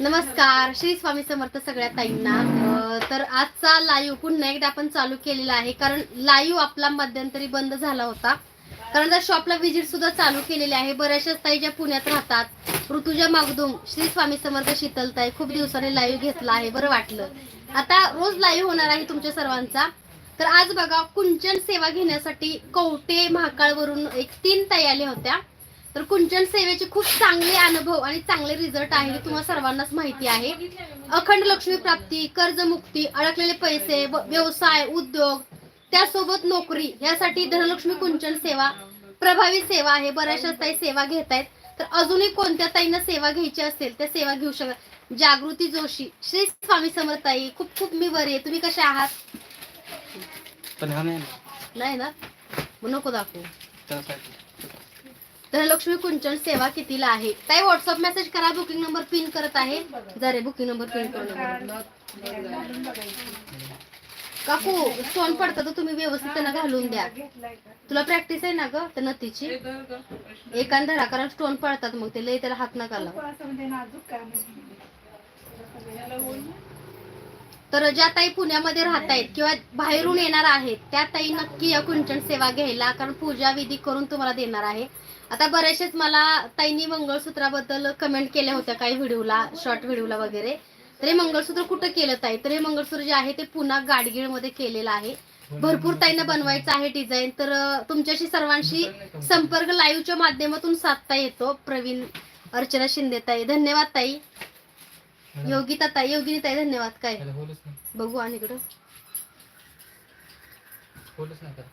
नमस्कार. श्री स्वामी समर्थ सगळ्या ताईंना. तर आजचा लाईव्ह पुन्हा एकदा आपण चालू केलेला आहे. कारण लाईव्ह आपला मध्यंतरी बंद झाला होता. कारण त्या शॉपला व्हिजिट सुद्धा चालू केलेली आहे. बऱ्याचशाच ताई ज्या पुण्यात राहतात ऋतुजा मागदुम श्री स्वामी समर्थ शीतलताई खूप दिवसांनी लाईव्ह घेतला आहे. बरं वाटलं. आता रोज लाईव्ह होणार आहे तुमच्या सर्वांचा. तर आज बघा कुंचन सेवा घेण्यासाठी कवटे महाकाळवरून एक तीन ताई आल्या होत्या. तर कुंचन सेवेचे खूप चांगले अनुभव आणि चांगले रिझल्ट आहे हे तुम्हाला सर्वांनाच माहिती आहे. अखंड लक्ष्मी प्राप्ती कर्जमुक्ती अडकलेले पैसे व्यवसाय उद्योग त्यासोबत नोकरी यासाठी धनलक्ष्मी कुंचन सेवा प्रभावी सेवा आहे. बऱ्याचशा ताई सेवा घेत आहेत तर अजूनही कोणत्या ताईंना सेवा घ्यायची असेल त्या सेवा घेऊ शकता जागृती जोशी श्री स्वामी समर्थाई खूप खूप मी बरी आहे. तुम्ही कशा आहात? नाही ना. मग नको दाखवू. धनलक्ष्मी कुंचन सेवा कितीला आहे? ताई व्हॉट्सअप मेसेज करा बुकिंग नंबर पिन करत आहे. जरे बुकिंग नंबर पिन करून काकू स्टोन पडतं तर तुम्ही व्यवस्थित त्यांना घालून द्या. तुला प्रॅक्टिस आहे ना ग त्या नतीची? एकान धरा कारण स्टोन पडतात मग ते लय त्याला हात नका तर ज्या ताई पुण्यामध्ये राहत आहेत किंवा बाहेरून येणार आहेत त्या ताई नक्की या कुंचन सेवा घ्यायला कारण पूजा विधी करून तुम्हाला देणार आहे. आता बरेचसेच मला ताईंनी मंगळसूत्राबद्दल कमेंट केल्या होत्या काही व्हिडिओला शॉर्ट व्हिडिओला वगैरे. तर हे मंगळसूत्र कुठं केलं ताई? तर हे मंगळसूत्र जे आहे ते पुन्हा गाडगीळमध्ये केलेलं आहे. भरपूर ताईंना बनवायचं आहे डिझाईन तर तुमच्याशी सर्वांशी संपर्क लाईव्हच्या माध्यमातून साधता येतो. प्रवीण अर्चना शिंदे ताई. धन्यवाद ताई. योगिता ताई. योगिनी ताई धन्यवाद. काय? बघू आणि इकडं होलच नाही त्याला.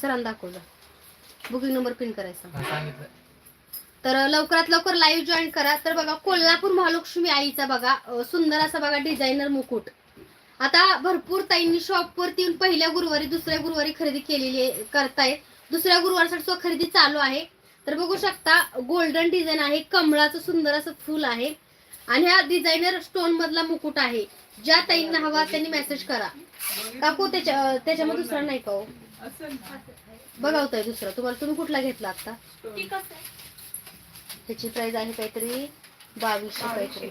सरांना दाखव जा बुकिंग नंबर पिन करायचा. हा, सांगितलं. तर लवकरात लवकर लाईव्ह जॉईन करा. तर बघा कोल्हापूर महालक्ष्मी आईचा बघा सुंदर असा बघा डिझायनर मुकुट. आता भरपूर ताईंनी शॉपवरती येऊन पहिल्या गुरुवारी दुसऱ्या गुरुवारी खरेदी केलेली करतायत दुसऱ्या गुरुवारसाठी सुद्धा खरेदी चालू आहे. तर बघू शकता गोल्डन डिझाईन आहे कमळाचं सुंदर असं फुल आहे. आणि हा डिझायनर स्टोन मधला मुकुट आहे. ज्या ताईंना हवा त्यांनी मेसेज करा. काकू त्याच्या त्याच्यामध्ये दुसरा नाही का बघा होताय दुसरा. तुम्हाला तुम्ही कुठला घेतला आता? त्याची प्राइस आहे काहीतरी बावीसशे काहीतरी.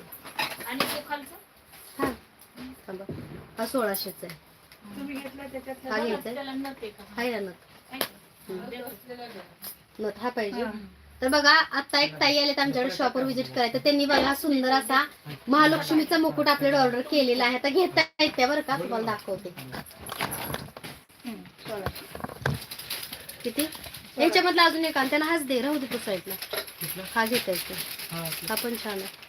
आणि तो खालचा? हा. थांबा. हा सोळाशेच आहे. हा घ्यायचा नथ? नथ. हा पाहिजे. तर बघा आता एक ताई आलेत आमच्याकडे शॉपवर व्हिजिट करायचं त्यांनी बघा सुंदर असा महालक्ष्मीचा मुकुट आपल्याकडे ऑर्डर केलेला आहे. आता घेता येते बरं का? तुम्हाला दाखवते. किती? याच्यामधला अजून एक आण त्यांना हाच दे राहू दे तो साईडला? हा घेता येतो हा, पण छान आहे.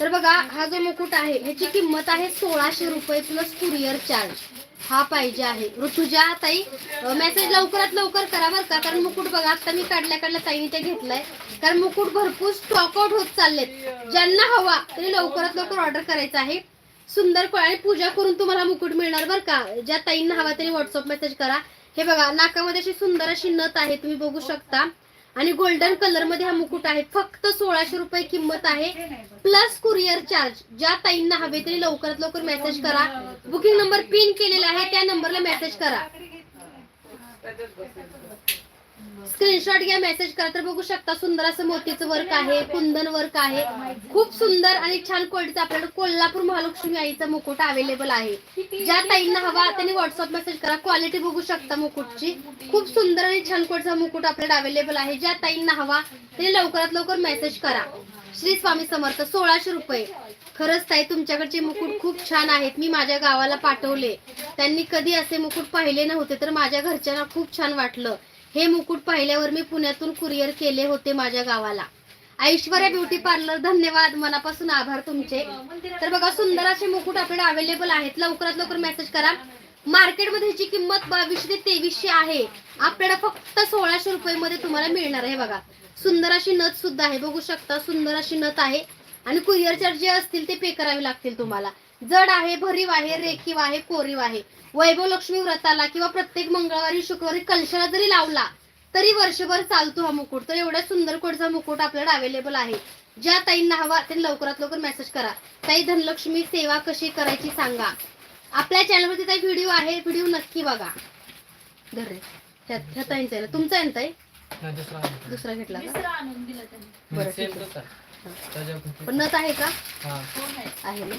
तर बघा हा जो मुकुट आहे ह्याची किंमत आहे सोळाशे रुपये प्लस कुरिअर चार्ज हा पाहिजे आहे. ऋतुजा ताई मेसेज लवकरात लवकर करा बरं का? कारण मुकुट बघा आता मी काढल्या काढल्या ताईने ते घेतलाय. कारण मुकुट भरपूर स्टॉक आउट होत चाललेत. ज्यांना हवा तरी लवकरात लवकर ऑर्डर करायचं आहे. सुंदर आणि पूजा करून तुम्हाला मुकुट मिळणार बरं का? ज्या ताईंना हवा त्यांनी व्हॉट्सअप मेसेज करा. हे बघा नाकामध्ये अशी सुंदर अशी नथ आहे तुम्ही बघू शकता. आणि गोल्डन कलरमध्ये हा मुकुट आहे. फक्त सोळाशे रुपये किंमत आहे. प्लस कुरिअर चार्ज ज्या ताईंना हवे तरी लवकरात लवकर मेसेज करा. बुकिंग नंबर पिन केलेला आहे त्या नंबरला मेसेज करा. स्क्रीनशॉट घ्या मेसेज करा तर बघू शकता सुंदर असं मोतीचं वर्क आहे कुंदन वर्क आहे. खूप सुंदर आणि छान क्वालिटीचा आपल्याकडे कोल्हापूर महालक्ष्मी आईचा मुकुट अवेलेबल आहे. ज्या ताईंना हवा त्यांनी व्हॉट्सअप मेसेज करा. क्वालिटी बघू शकता मुकुटची. खूप सुंदर आणि छान क्वालिटीचा मुकुट आपल्याकडे अवेलेबल आहे. ज्या ताईंना हवा त्यांनी लवकरात लवकर मेसेज करा. श्री स्वामी समर्थ सोळाशे रुपये. खरंच ताई तुमच्याकडचे मुकुट खूप छान आहेत. मी माझ्या गावाला पाठवले. त्यांनी कधी असे मुकुट पाहिले नव्हते तर माझ्या घरच्यांना खूप छान वाटलं. हे मुकुट पाहिल्यावर मी पुण्यातून कुरिअर केले होते माझ्या गावाला. ऐश्वर्या ब्युटी पार्लर धन्यवाद. मनापासून आभार तुमचे. तर बघा सुंदर असे मुकुट आपल्याला अवेलेबल आहेत. लवकरात लवकर मेसेज करा. मार्केटमध्ये ह्याची किंमत बावीसशे ते तेवीसशे आहे. आपल्याला फक्त सोळाशे रुपये मध्ये तुम्हाला मिळणार आहे बघा. सुंदर अशी नथ सुद्धा आहे. बघू शकता सुंदर अशी नथ आहे. आणि कुरिअर चार्ज जे असतील ते पे करावे लागतील तुम्हाला. जड आहे भरीव आहे रेखीव आहे कोरीव आहे. वैभव लक्ष्मी व्रताला किंवा प्रत्येक मंगळवारी शुक्रवारी कलशाला जरी लावला तरी वर्षभर चालतो हा मुकुट. तर एवढ्या सुंदर कोडचा मुकुट आपल्याला अवेलेबल आहे. ज्या ताईंना हवा त्यांनी लवकरात लवकर मेसेज करा. ताई धनलक्ष्मी सेवा कशी करायची सांगा. आपल्या चॅनलवरती काही व्हिडिओ आहे व्हिडिओ नक्की बघा. धर रे. ह्या ताईंचा आहे ना? तुमचा आहे ना ताई? नाही दुसरा आहे. दुसरा घेतला का? बरं, ठीक आहे. पण नथ आहे का? हा. आहे ना?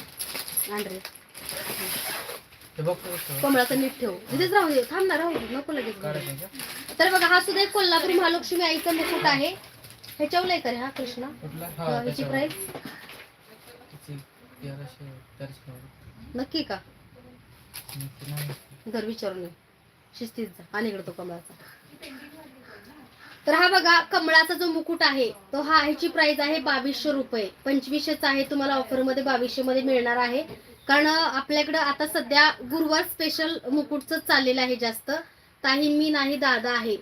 कमळाचं नीट ठेव. तिथेच राहू दे. थांब ना राहू दे. नको लगेच घालू. काढायचं का? तर बघा हा सुद्धा एक कोल्हापूर महालक्ष्मी आईचा मुकुट आहे. ह्याच्यावर आहे का रे हा कृष्णा. हा ह्याची नव्वद. नक्की का. घर विचारून शिस्तीत जा. आणि इकडे तो कमळाचा. तर हा बघा कमळाचा जो मुकुट आहे तो हा ह्याची प्राइस आहे बावीसशे रुपये. पंचवीसशेचा आहे तुम्हाला ऑफरमध्ये बावीसशे मध्ये मिळणार आहे. कारण आपल्याकडं आता सध्या गुरुवार स्पेशल मुकुटच चाललेलं आहे जास्त. ताही मी नाही दादा आहे.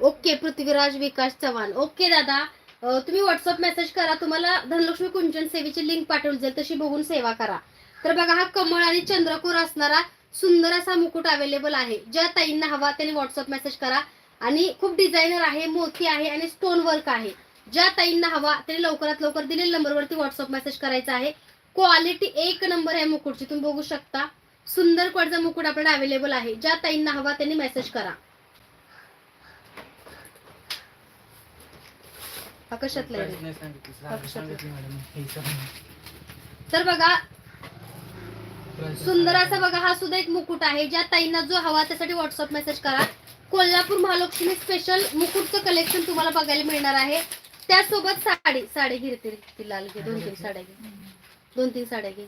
ओके पृथ्वीराज विकास चव्हाण. ओके दादा. तुम्ही व्हॉट्सअप मेसेज करा. तुम्हाला धनलक्ष्मी कुंचन सेवेची लिंक पाठवली जाईल. तशी बघून सेवा करा. तर बघा हा कमळ आणि चंद्रकोर असणारा सुंदर असा मुकुट अवेलेबल आहे. ज्या ताईंना हवा त्यांनी व्हॉट्सअप मेसेज करा. आणि खूप डिझायनर आहे मोती आहे आणि स्टोन वर्क आहे. ज्या ताईंना हवा त्यांनी लवकरात लवकर दिलेल्या नंबरवरती व्हॉट्सअप मेसेज करायचा आहे. क्वालिटी एक नंबर आहे मुकुटची तुम्ही बघू शकता. सुंदर क्वाडचा मुकुट आपल्याला अवेलेबल आहे. ज्या ताईंना हवा त्यांनी मेसेज करा. तर बघा सुंदर असा बघा हा सुद्धा एक मुकुट आहे. ज्या ताईंना जो हवा त्यासाठी व्हॉट्सअप मेसेज करा. कोल्हापूर महालक्ष्मी स्पेशल मुकुटचं कलेक्शन तुम्हाला बघायला मिळणार आहे. त्यासोबत साडी साडी घे ती ती लाल घे दोन तीन साड्या घे. दोन तीन साड्या घे.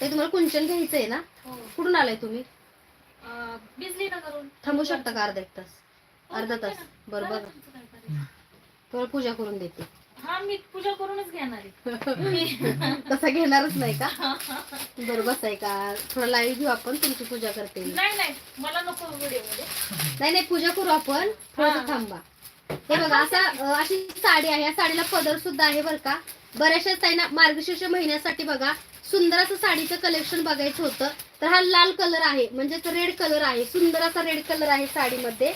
ते तुम्हाला कुंचन घ्यायचं आहे ना? हो. कुठून आलाय तुम्ही? अं, बिजली नगरून थांबू शकता का अर्धा एक तास? हो, अर्धा तास. ना. बरं बरं, बघा. तुमचं काय करायचं? तुम्हाला पूजा करून देते. हा मी पूजा करूनच घेणार आहे. तसा घेणारच नाही का? बरं बस आहे का? थोडं लाईव्ह घेऊ आपण तुमची पूजा करते. नाही नाही मला नको व्हिडिओमध्ये नाही नाही पूजा करू आपण. थोडं. थांबा. हे बघा असा अशी साडी आहे. या साडीला पदर सुद्धा आहे बरं का? बऱ्याचशा ताईंना मार्गशीर्ष महिन्यासाठी बघा सुंदर असं साडीचं कलेक्शन बघायचं होतं. तर हा लाल कलर आहे म्हणजेच रेड कलर आहे. सुंदर असा रेड कलर आहे साडीमध्ये.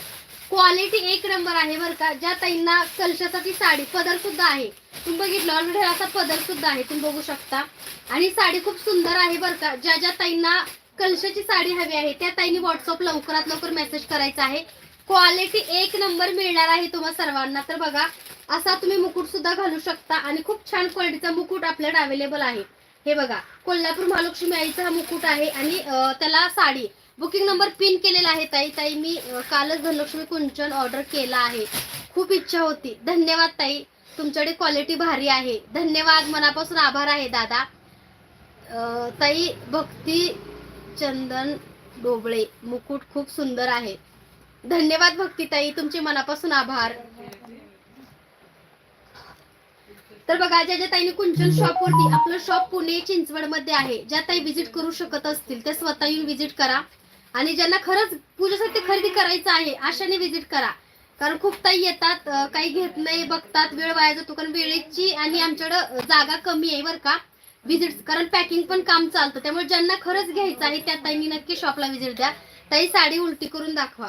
क्वालिटी एक नंबर आहे बरं का ज्या ताईंना कलशासाठी साडी पदर सुद्धा आहे. तुम्ही बघितलं ऑलरेडी असा पदर सुद्धा आहे तुम्ही बघू शकता. आणि साडी खूप सुंदर आहे बरं का ज्या ज्या ताईंना कलशाची साडी हवी आहे त्या ताईंनी व्हॉट्सअप लवकरात लवकर मेसेज करायचा आहे. क्वालिटी एक नंबर मिळणार आहे तुम्हाला सर्वांना तर बघा असा तुम्ही मुकुट सुद्धा घालू शकता. आणि खूप छान क्वालिटीचा मुकुट आपल्याकडे अवेलेबल आहे. हे बघा कोल्हापूर महालक्ष्मी आईचा हा मुकुट आहे आणि त्याला साडी बुकिंग नंबर पिन केलेला आहे ताई. ताई मी कालच धनलक्ष्मी कुंचन ऑर्डर केला आहे. खूप इच्छा होती. धन्यवाद ताई. तुमच्याकडे क्वालिटी भारी आहे. धन्यवाद. मनापासून आभार आहे दादा. ताई भक्ती चंदन डोबळे. मुकुट खूप सुंदर आहे. धन्यवाद भक्तीताई तुमचे मनापासून आभार. तर बघा ज्या ज्या ताईने कुंचन शॉप वरती आपलं शॉप पुणे चिंचवडमध्ये आहे. ज्या ताई व्हिजिट करू शकत असतील त्या स्वतः येऊन व्हिजिट करा. आणि ज्यांना खरंच पूजेसाठी खरेदी करायचं आहे आशाने व्हिजिट करा. कारण खूप ताई येतात काही घेत नाही बघतात वेळ वाया जातो. कारण वेळेची आणि आमच्याकडं जागा कमी आहे बरं का व्हिजिट कारण पॅकिंग पण काम चालतं. त्यामुळे ज्यांना खरंच घ्यायचं आहे त्या ताईंनी नक्की शॉपला व्हिजिट द्या. ताई साडी उलटी करून दाखवा.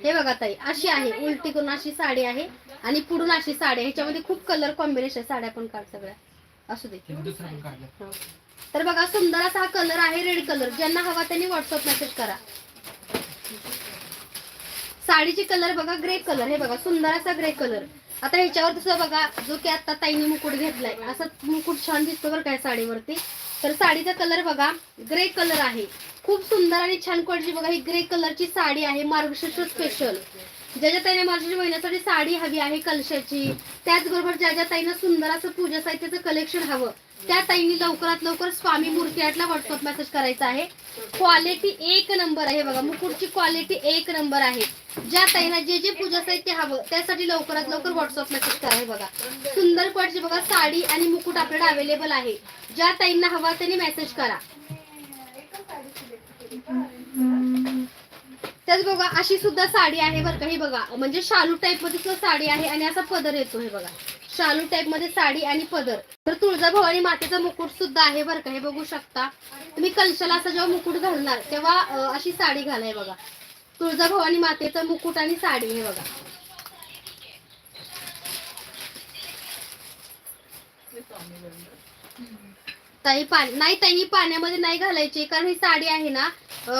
हे बघा ताई अशी आहे. उलटी करून अशी साडी आहे आणि पुढून अशी साडी आहे. ह्याच्यामध्ये खूप कलर कॉम्बिनेशन साड्या पण काढ सगळ्या. असू दे. तर बघा सुंदर असा हा कलर आहे रेड कलर ज्यांना हवा त्यांनी व्हॉट्सअप मेसेज करा. साडीची कलर बघा ग्रे कलर हे बघा सुंदर असा ग्रे कलर आता ह्याच्यावर दुसरं बघा जो की आता ताईने मुकुट घेतलाय. असा मुकुट छान दिसतो बरं काय साडीवरती. तर साडीचा कलर बघा ग्रे कलर आहे. खूप सुंदर आणि छान क्वालिटी बघा ही ग्रे कलरची साडी आहे मार्गशीर्ष स्पेशल ज्या ज्या ताईने मार्गशीर्ष महिन्यासाठी साडी हवी आहे कलशाची त्याचबरोबर ज्या ज्या ताईनं सुंदर असं पूजा साहित्याचं कलेक्शन हवं त्या ताईंनी लवकरात लवकर स्वामी मूर्ती आटला व्हॉट्सअप मेसेज करायचा आहे. क्वालिटी एक नंबर आहे बघा. मुकुटची क्वालिटी एक नंबर आहे. ज्या ताईंना जे जे पूजा साहित्य हवं त्यासाठी लवकरात लवकर व्हॉट्सअप मेसेज करा बघा. सुंदर क्वालिटी बघा. साडी आणि मुकुट आपल्याला अवेलेबल आहे. ज्या ताईंना हवा त्यांनी मेसेज करा. त्याच बघा अशी सुद्धा साडी आहे बरं का. हे बघा. म्हणजे शालू टाईपमध्ये सुद्धा साडी आहे आणि असा पदर येतो हे बघा. शालू टाईपमध्ये साडी आणि पदर. तर तुळजाभवानी मातेचा मुकुट सुद्धा आहे बरं का हे बघू शकता. तुम्ही कलशाला असा जेव्हा मुकुट घालणार तेव्हा अशी साडी घालाय बघा. तुळजाभवानी मातेचा मुकुट आणि साडी हे बघा. ताई पाणी नाही ताई ही पाण्यामध्ये नाही घालायची कारण ही साडी आहे ना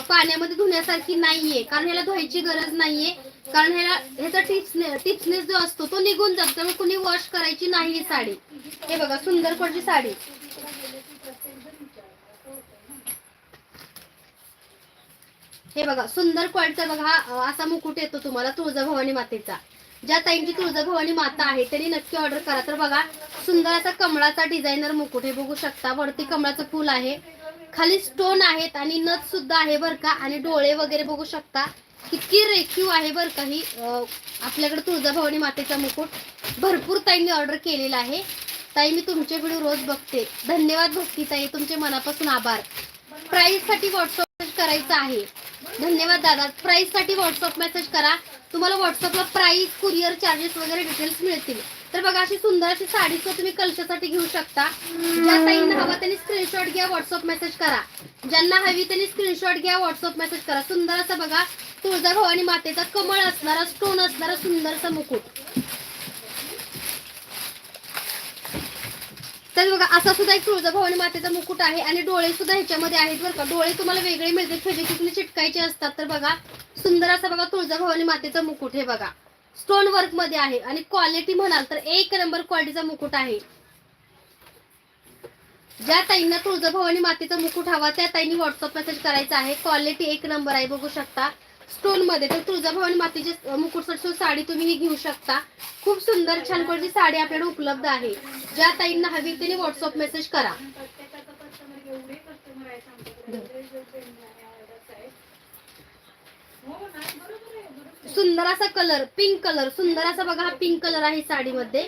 पाण्यामध्ये धुण्यासारखी नाहीये. कारण ह्याला धुवायची गरज नाहीये. कारण ह्याला ह्याचा टिप्सने टिप्सनेस जो असतो तो निघून जातो. त्यामुळे कुणी वॉश करायची नाही ही साडी. हे बघा सुंदर कोणची साडी? हे बघा सुंदर क्वालिटीचा बघा हा असा मुकुट येतो तुम्हाला तुळजाभवानी मातेचा. ज्या ताईंची तुळजाभवानी माता आहे त्यांनी नक्की ऑर्डर करा. तर बघा सुंदर असा कमळाचा डिझायनर मुकुट हे बघू शकता वरती कमळाचं फुल आहे. खाली स्टोन आहेत आणि नथ सुद्धा आहे बरं का. आणि डोळे वगैरे बघू शकता. किती रेखीव आहे बरं काही आपल्याकडे तुळजाभवानी मातेचा मुकुट. भरपूर ताईंनी ऑर्डर केलेला आहे. ताई मी तुमचे व्हिडिओ रोज बघते. धन्यवाद भक्ती ताई. तुमचे मनापासून आभार. प्राईजसाठी व्हॉट्सअप मेसेज करायचा आहे. धन्यवाद दादा. प्राईजसाठी व्हॉट्सअप मेसेज करा. तुम्हाला व्हॉट्सअपला प्राईस कुरिअर चार्जेस वगैरे डिटेल्स मिळतील. तर बघा अशी सुंदर अशी साडी तुम्ही कलशासाठी घेऊ शकता. ज्या ताईंना हवा त्यांनी स्क्रीनशॉट घ्या व्हॉट्सअप मेसेज करा. ज्यांना हवी त्यांनी स्क्रीनशॉट घ्या व्हॉट्सअप मेसेज करा. सुंदर असं बघा. तुळजाभवानी मातेचा कमळ असणारा स्टोन असणारा सुंदरसा मुकुट. तर बघा असा सुद्धा एक तुळजाभवानी मातेचा मुकुट आहे आणि डोळे सुद्धा ह्याच्यामध्ये आहेत बरं का. डोळे तुम्हाला वेगळे मिळतील. फेजिकिकने चिटकायचे असतात. तर बघा सुंदर असा बघा तुळजाभवानी मातेचा मुकुट हे बघा. स्टोन वर्कमध्ये आहे आणि क्वालिटी म्हणाल तर एक नंबर क्वालिटीचा मुकुट आहे. ज्या ताईंना तुळजाभवानी मातेचा मुकुट हवा त्या ताईंनी व्हॉट्सअप मेसेज करायचा आहे. क्वालिटी एक नंबर आहे बघू शकता. स्टोनमध्ये. तर तुळजाभवानी मातीचे मुकुट साडी तुम्ही ही घेऊ शकता. खूप सुंदर छान क्वालिटी साडी आपल्याकडे उपलब्ध आहे. ज्या ताईंना हवी त्यांनी व्हॉट्सअप मेसेज करा. सुंदर असा कलर पिंक कलर सुंदर असा बघा हा पिंक कलर आहे साडीमध्ये.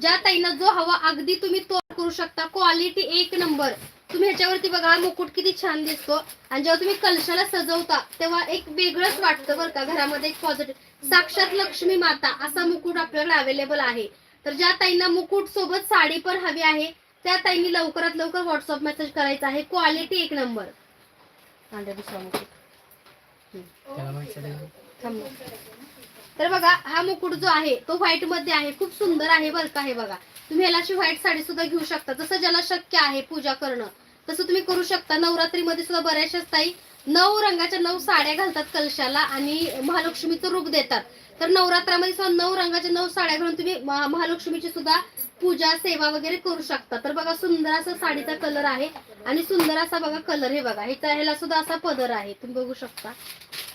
ज्या ताईंना जो हवा अगदी तुम्ही तो करू शकता क्वालिटी एक नंबर तुम्ही ह्याच्यावरती बघा हा मुकुट किती छान दिसतो. आणि जेव्हा तुम्ही कलशाला सजवता तेव्हा एक वेगळंच वाटतं बरं का. घरामध्ये एक पॉझिटिव्ह साक्षात लक्ष्मी माता असा मुकुट आपल्याकडे अवेलेबल आहे. तर ज्या ताईंना मुकुट सोबत साडी पण हवी आहे त्या ताईंनी लवकरात लवकर व्हॉट्सअप मेसेज करायचा आहे. क्वालिटी एक नंबर दुसरा मुकुट. तर बघा हा मुकुट जो आहे तो व्हाईटमध्ये आहे. खूप सुंदर आहे बरं का हे बघा. तुम्ही याला अशी व्हाईट साडी सुद्धा घेऊ शकता. जसं ज्याला शक्य आहे पूजा करणं. तसं तुम्ही करू शकता. नवरात्रीमध्ये सुद्धा बऱ्याचशा ताई नऊ रंगाच्या नऊ साड्या घालतात कलशाला आणि महालक्ष्मीचं रूप देतात. तर नवरात्रामध्ये सुद्धा नऊ रंगाच्या नऊ साड्या घालून तुम्ही महालक्ष्मीची सुद्धा पूजा सेवा वगैरे करू शकता. तर बघा सुंदर असा साडीचा कलर आहे आणि सुंदर असा बघा कलर हे बघा. ह्याचा ह्याला सुद्धा असा पदर आहे. तुम्ही बघू शकता.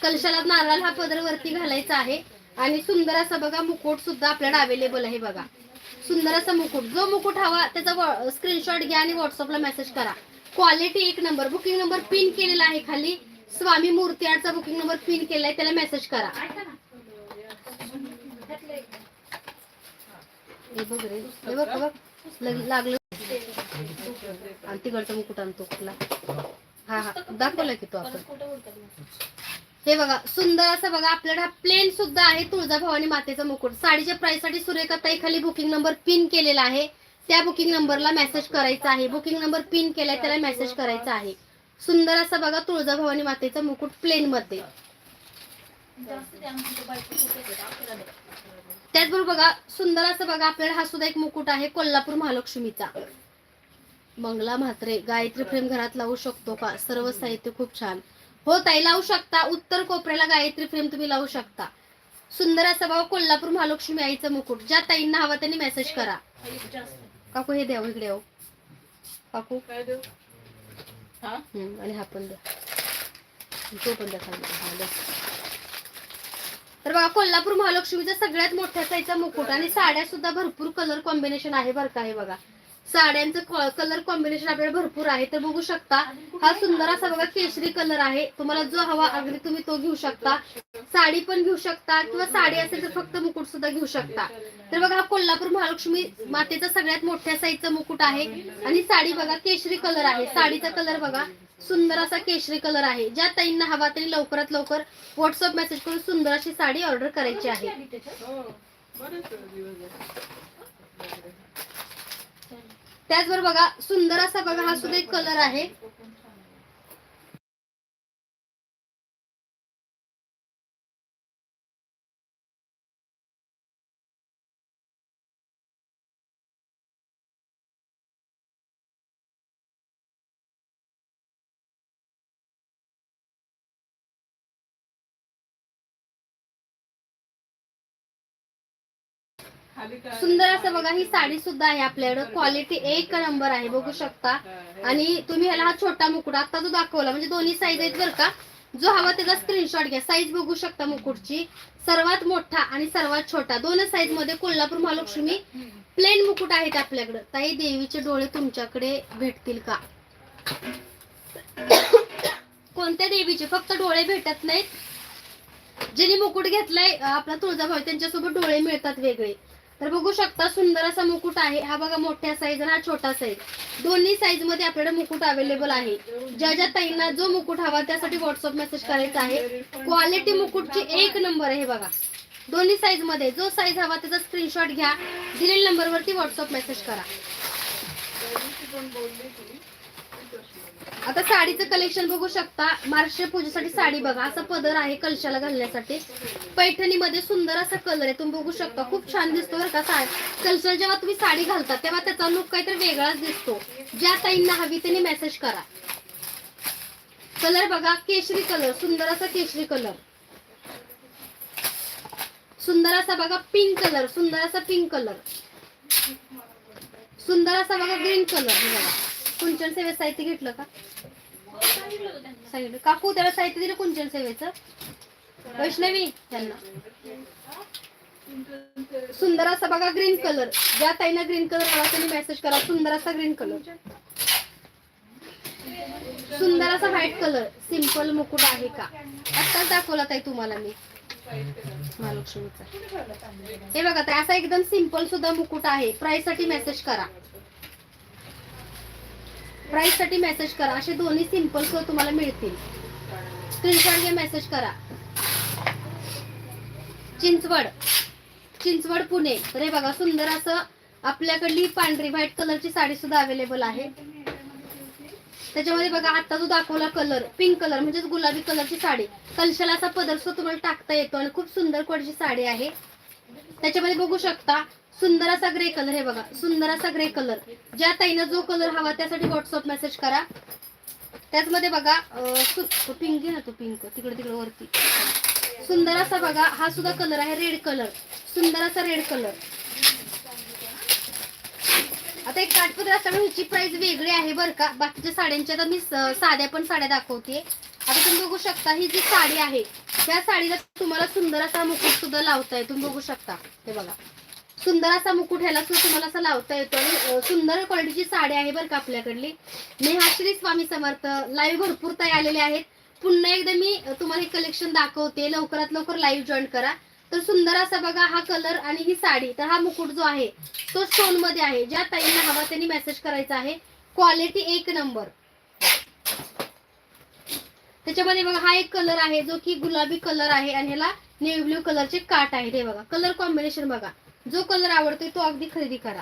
कलशाला नारळ हा पदर वरती घालायचा आहे आणि सुंदर असा बघा मुकुट सुद्धा आपल्याला अवेलेबल आहे बघा. सुंदर असा मुकुट. जो मुकुट हवा त्याचा स्क्रीनशॉट घ्या आणि व्हॉट्सअपला मेसेज करा. क्वालिटी एक नंबर. बुकिंग नंबर पिन केलेला आहे खाली. स्वामी मूर्ती आर्टचा बुकिंग नंबर पिन केलाय. त्याला मेसेज करा. हे बघ रे. हे बघ बघ. लग- लागलं. आणि तिकडचा मुकुट आणतो कुठला. हा हा. दाखवलं की तो आपण. हे बघा सुंदर असं बघा. आपल्याकडे प्लेन सुद्धा आहे तुळजाभवानी मातेचा मुकुट. साडीच्या प्राइससाठी सुरेखा ताई खाली बुकिंग नंबर पिन केलेला आहे. त्या बुकिंग नंबरला मेसेज करायचा आहे. बुकिंग नंबर पिन केलाय त्याला मेसेज करायचा आहे. सुंदर असा बघा तुळजाभवानी मातेचा मुकुट प्लेन मध्ये. त्याचबरोबर बघा सुंदर असं बघा आपल्याला हा सुद्धा एक मुकुट आहे कोल्हापूर महालक्ष्मीचा. मंगला म्हात्रे गायत्री फ्रेम घरात लावू शकतो का? सर्व साहित्य खूप छान. हो ताई लावू शकता. उत्तर कोपऱ्याला गायत्री फ्रेम तुम्ही लावू शकता. सुंदर असा बघा कोल्हापूर महालक्ष्मी आईचा मुकुट. ज्या ताईंना हवा त्यांनी मेसेज करा. काकू हे द्या इकडे काकू? हम्म, आणि हा पण द्या तो पण द्या खाली. हा, द्या. तर बघा कोल्हापूर महालक्ष्मीचा सगळ्यात मोठ्या साईजचा मुकुट आणि साड्या सुद्धा भरपूर कलर कॉम्बिनेशन आहे बरं का हे बघा. साड्यांचं कलर कॉम्बिनेशन आपल्याला भरपूर आहे. तर बघू शकता हा सुंदर असा बघा केशरी कलर आहे. तुम्हाला जो हवा अगदी तुम्ही तो घेऊ शकता. साडी पण घेऊ शकता किंवा साडी असेल तर फक्त मुकुट सुद्धा घेऊ शकता. तर बघा हा कोल्हापूर महालक्ष्मी मातेचा सगळ्यात मोठ्या साईजचा मुकुट आहे. आणि साडी बघा केशरी कलर आहे. साडीचा कलर बघा सुंदर असा केशरी कलर आहे. ज्या ताईंना हवा त्यांनी लवकरात लवकर व्हॉट्सअप मेसेज करून सुंदर अशी साडी ऑर्डर करायची आहे. त्याचबरोबर बघा सुंदर असा बघा हा सुद्धा एक कलर आहे. सुंदर असं बघा ही साडी सुद्धा आहे आपल्याकडं. क्वालिटी एक नंबर आहे बघू शकता. आणि तुम्ही ह्याला हा छोटा मुकुट आता जो दाखवला म्हणजे दोन्ही साईज आहेत बरं का जो हवा त्याचा स्क्रीनशॉट घ्या. साईज बघू शकता मुकुटची. सर्वात मोठा आणि सर्वात छोटा. दोन साईजमध्ये कोल्हापूर महालक्ष्मी प्लेन मुकुट आहेत आपल्याकडे. ताई देवीचे डोळे तुमच्याकडे भेटतील का? कोणत्या देवीचे? फक्त डोळे भेटत नाहीत. ज्यांनी मुकुट घेतलाय आपला तुळजाभाऊ त्यांच्यासोबत डोळे मिळतात वेगळे. तर बघू शकता सुंदर असा मुकुट आहे. हा बघा मोठ्या साईज आणि हा छोटा साईज दोन्ही साईजमध्ये आपल्याकडे मुकुट अवेलेबल आहे. ज्या ज्या ताईंना जो मुकुट हवा त्यासाठी व्हॉट्सअप मेसेज करायचा आहे. क्वालिटी मुकुटची एक नंबर आहे बघा. दोन्ही साईजमध्ये जो साईज हवा त्याचा स्क्रीनशॉट घ्या. दिलेल्या नंबरवरती व्हॉट्सअप मेसेज करा. आता साडीचं कलेक्शन बघू शकता. महाराष्ट्र पूजेसाठी साडी बघा. असा पदर आहे कलशाला घालण्यासाठी. पैठणीमध्ये सुंदर असा कलर आहे. तुम्ही बघू शकता. खूप छान दिसतो बरं का सा कलशाला जेव्हा तुम्ही साडी घालता तेव्हा त्याचा लुक काहीतरी वेगळाच दिसतो. ज्या ताईंना हवी त्यांनी मेसेज करा. कलर बघा केशरी कलर सुंदर असा केशरी कलर सुंदर असा बघा पिंक कलर सुंदर असा पिंक कलर सुंदर असा बघा ग्रीन कलर बघा. कुंचन सेवे साहित्य घेतलं का? सांगितलं. काकू त्याला साहित्य दिलं कुंचन सेवेचं. वैष्णवी त्यांना सुंदर असा बघा ग्रीन कलर ज्या ताईना ग्रीन कलर हवा त्यांनी मेसेज करा. सुंदर असा ग्रीन कलर सुंदर असा व्हाईट कलर सिंपल मुकुट आहे का? आत्ताच दाखवला ताई तुम्हाला मी. महालक्ष्मीचा. हे बघा ताई असा एकदम सिंपल सुद्धा मुकुट आहे. प्राईससाठी मेसेज करा. प्राइससाठी मेसेज करा. असे दोन्ही सिंपल सो तुम्हाला मिळतील. स्क्रीनशॉट घ्या मेसेज करा. चिंचवड. चिंचवड पुणे. तर हे बघा सुंदर असं आपल्याकडली पांढरी व्हाईट कलरची साडी सुद्धा अवेलेबल आहे. त्याच्यामध्ये बघा आता जो दाखवला कलर पिंक कलर म्हणजेच गुलाबी कलरची साडी. कलशाला असा पदर सुद्धा तुम्हाला टाकता येतो आणि खूप सुंदर क्वालिटीची साडी आहे. त्याच्यामध्ये बघू शकता सुंदर असा ग्रे कलर हे बघा. सुंदर असा ग्रे कलर ज्या ताईनं जो कलर हवा त्यासाठी व्हॉट्सअप मेसेज करा. त्याचमध्ये बघा पिंक घे ना तो पिंक तिकडे तिकडे वरती. सुंदर असा बघा हा सुद्धा कलर आहे रेड कलर सुंदर असा रेड कलर आता एक काठपदर असल्यामुळे ह्याची प्राइस वेगळी आहे बरं का. बाकीच्या साड्यांच्या तर मी साध्या पण साड्या दाखवते. आता तुम्ही बघू शकता ही जी साडी आहे त्या साडीला तुम्हाला सुंदर असा मुकुट सुद्धा लावता येतो. तुम्ही बघू शकता हे बघा. सुंदर असा मुकुट ह्याला सुद्धा तुम्हाला असा लावता येतो आणि सुंदर क्वालिटीची साडी आहे बरं का आपल्याकडली. नेहाश्री स्वामी समर्थ लाईव्ह भरपूर ताई आलेले आहेत. पुन्हा एकदा मी तुम्हाला हे कलेक्शन दाखवते. लवकरात लवकर लाईव्ह जॉईन करा. तर सुंदर असा बघा हा कलर आणि ही साडी तर हा मुकुट जो आहे तो स्टोनमध्ये आहे. ज्या ताईंना हवा त्यांनी मेसेज करायचा आहे. क्वालिटी एक नंबर त्याच्यामध्ये बघा हा एक कलर आहे जो की गुलाबी कलर आहे आणि ह्याला नेव्ही ब्ल्यू कलरचे काट आहे हे बघा कलर कॉम्बिनेशन बघा. जो कलर आवडतोय तो अगदी खरेदी करा.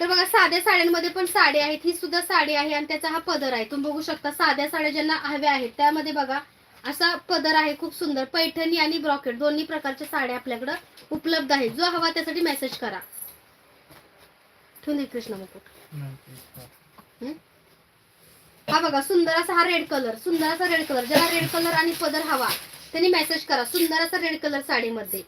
तर बघा साध्या साड्यांमध्ये पण साडी आहेत. ही सुद्धा साडी आहे आणि त्याचा हा पदर आहे. तुम्ही बघू शकता साध्या साड्या ज्यांना हव्या आहेत त्यामध्ये बघा असा पदर आहे खूप सुंदर. पैठणी आणि ब्रॉकेट दोन्ही प्रकारच्या साड्या आपल्याकडे उपलब्ध आहेत. जो हवा त्यासाठी मेसेज करा. ठेवून कृष्ण मुकुट. हा बघा सुंदर असा हा रेड कलर सुंदर असा रेड कलर ज्याला रेड कलर आणि पदर हवा त्यांनी मेसेज करा सुंदर असा रेड कलर साडीमध्ये.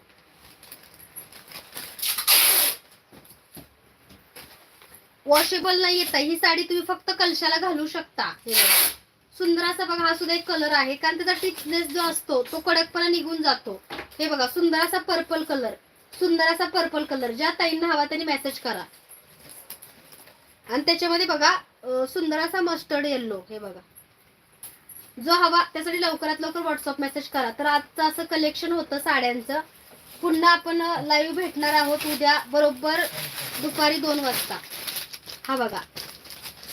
वॉशेबल नाही येत ही साडी तुम्ही फक्त कलशाला घालू शकता. सुंदर असा बघा हा सुद्धा एक कलर आहे. कारण त्याचा टिचनेस जो असतो तो कडकपणा निघून जातो. हे बघा सुंदर असा पर्पल कलर सुंदर असा पर्पल कलर ज्या ताईंना हवा त्यांनी मेसेज करा. आणि त्याच्यामध्ये बघा सुंदर असा मस्टर्ड येल्लो हे बघा. जो हवा त्यासाठी लवकरात लवकर व्हॉट्सअप मेसेज करा. तर आजचं असं कलेक्शन होतं साड्यांचं. पुन्हा आपण लाईव्ह भेटणार आहोत उद्या बरोबर दुपारी दोन वाजता. हा बघा.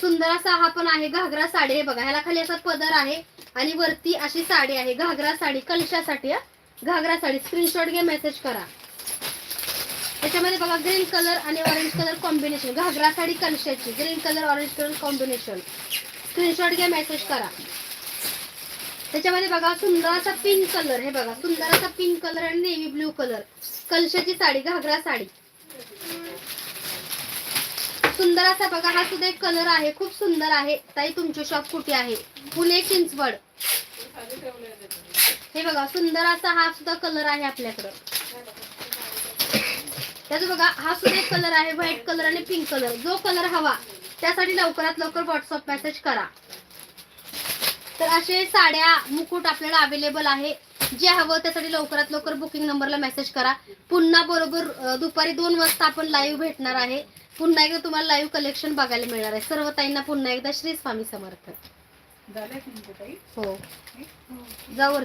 सुंदर असा हा पण आहे घागरा साडी. हे बघा ह्याला खाली असा पदर आहे आणि वरती अशी साडी आहे. घागरा साडी कलशासाठी घागरा साडी. स्क्रीनशॉट घे मेसेज करा. त्याच्यामध्ये बघा ग्रीन कलर आणि orange colour combination ghagra sari कलशाची green colour orange colour combination screenshot घ्या मेसेज करा. त्याच्यामध्ये बघा सुंदर असा पिंक कलर हे बघा सुंदर असा पिंक कलर आणि नेव्ही ब्ल्यू कलर कलशाची साडी घागरा साडी. सुंदर असा बघा हा सुद्धा एक कलर आहे. खूप सुंदर आहे. ताई तुमचे शॉप कुठे आहे? पुणे चिंचवड. हे बघा सुंदर असा हा सुद्धा कलर आहे आपल्याकडं. त्याचं बघा हा सुद्धा एक कलर आहे व्हाईट कलर आणि पिंक कलर जो कलर हवा त्यासाठी लवकरात लवकर व्हॉट्सअप मेसेज करा. तर असे साड्या मुकुट आपल्याला अवेलेबल आहे. जे हवं त्यासाठी लवकरात लवकर बुकिंग नंबरला मेसेज करा. पुन्हा बरोबर दुपारी दोन वाजता आपण लाईव्ह भेटणार आहे. पुन्हा एकदा तुम्हाला लाईव्ह कलेक्शन बघायला मिळणार आहे. सर्व ताईंना पुन्हा एकदा श्री स्वामी समर्थ. हो. जावर